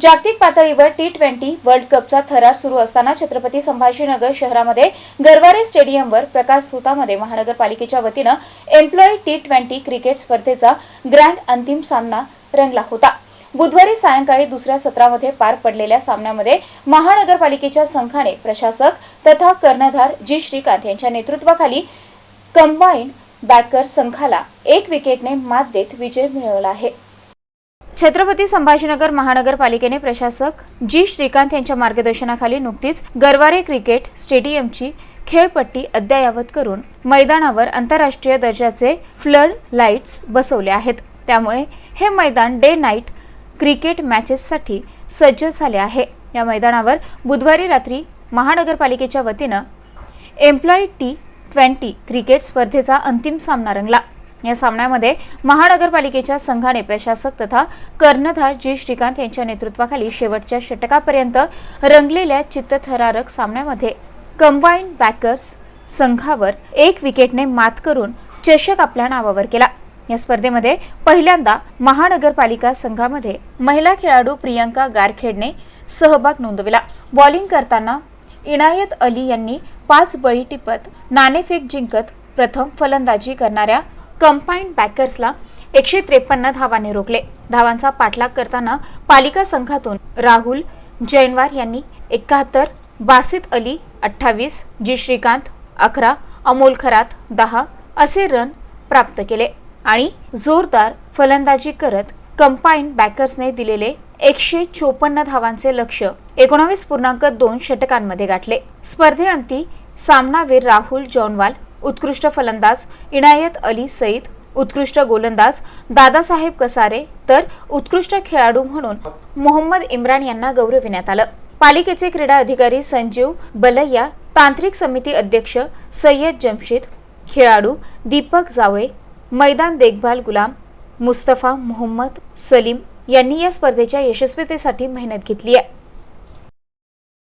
जागतिक पातळीवर T twenty world कपचा थरार सुरू असताना छत्रपती संभाजीनगर शहरामध्ये गरवारे स्टेडियमवर प्रकाश सुतामध्ये महानगरपालिकेच्या वतीनं एम्प्लॉई टी ट्वेंटी क्रिकेट स्पर्धेचा ग्रँड अंतिम सामना रंगला होता. बुधवारी सायंकाळी दुसऱ्या सत्रामध्ये पार पडलेल्या सामन्यामध्ये महानगरपालिकेच्या संघाने प्रशासक तथा कर्णधार जी श्रीकांत यांच्या नेतृत्वाखाली कंबाईंड बॅकर संघाला एक विकेटने मात देत विजय मिळवला आहे. छत्रपती संभाजीनगर महानगरपालिकेने प्रशासक जी श्रीकांत यांच्या मार्गदर्शनाखाली नुकतीच गरवारे क्रिकेट स्टेडियमची खेळपट्टी अद्ययावत करून मैदानावर आंतरराष्ट्रीय दर्जाचे फ्लड लाईट्स बसवले आहेत. त्यामुळे हे मैदान डे नाईट क्रिकेट मॅचेससाठी सज्ज झाले आहे. या मैदानावर बुधवारी रात्री महानगरपालिकेच्या वतीनं एम्प्लॉई टी ट्वेंटी क्रिकेट स्पर्धेचा अंतिम सामना रंगला. या सामन्यामध्ये महानगरपालिकेच्या संघाने प्रशासक तथा कर्णधार जी. श्रीकांत यांच्या नेतृत्वाखाली शेवटच्या षटकापर्यंत रंगलेल्या चित्तथरारक सामन्यामध्ये कंबाईंड बॅकर्स संघावर एक विकेटने मात करून चषक आपल्या नावावर केला. या स्पर्धेमध्ये पहिल्यांदा महानगरपालिका संघामध्ये महिला खेळाडू प्रियंका गारखेडने सहभाग नोंदविला. बॉलिंग करताना इनायत अली यांनी पाच बळी टिपत नाणेफेक जिंकत प्रथम फलंदाजी करणाऱ्या कंपाईंड बॅकर्सला एकशे त्रेपन्न धावांनी रोखले. धावांचा पाठलाग करताना पालिका संघातून राहुल जैनवार यांनी एकाहत्तर बासित अली अठ्ठावीस जी श्रीकांत अकरा अमोल खरात दहा असे रन प्राप्त केले आणि जोरदार फलंदाजी करत कंपाईंड बॅकर्सने दिलेले एकशे चोपन्न धावांचे लक्ष एकोणावीस पूर्णांक दोन षटकांमध्ये गाठले. स्पर्धेअंती सामनावीर राहुल जौनवाल उत्कृष्ट फलंदाज इनायत अली सईद उत्कृष्ट गोलंदाज दादासाहेब कसारे तर उत्कृष्ट खेळाडू म्हणून मोहम्मद इम्रान यांना गौरविण्यात आलं. पालिकेचे क्रीडा अधिकारी संजीव बलैया तांत्रिक समिती अध्यक्ष सय्यद जमशीद खेळाडू दीपक जावळे मैदान देखभाल गुलाम मुस्तफा मोहम्मद सलीम यांनी या स्पर्धेच्या यशस्वीतेसाठी मेहनत घेतली आहे.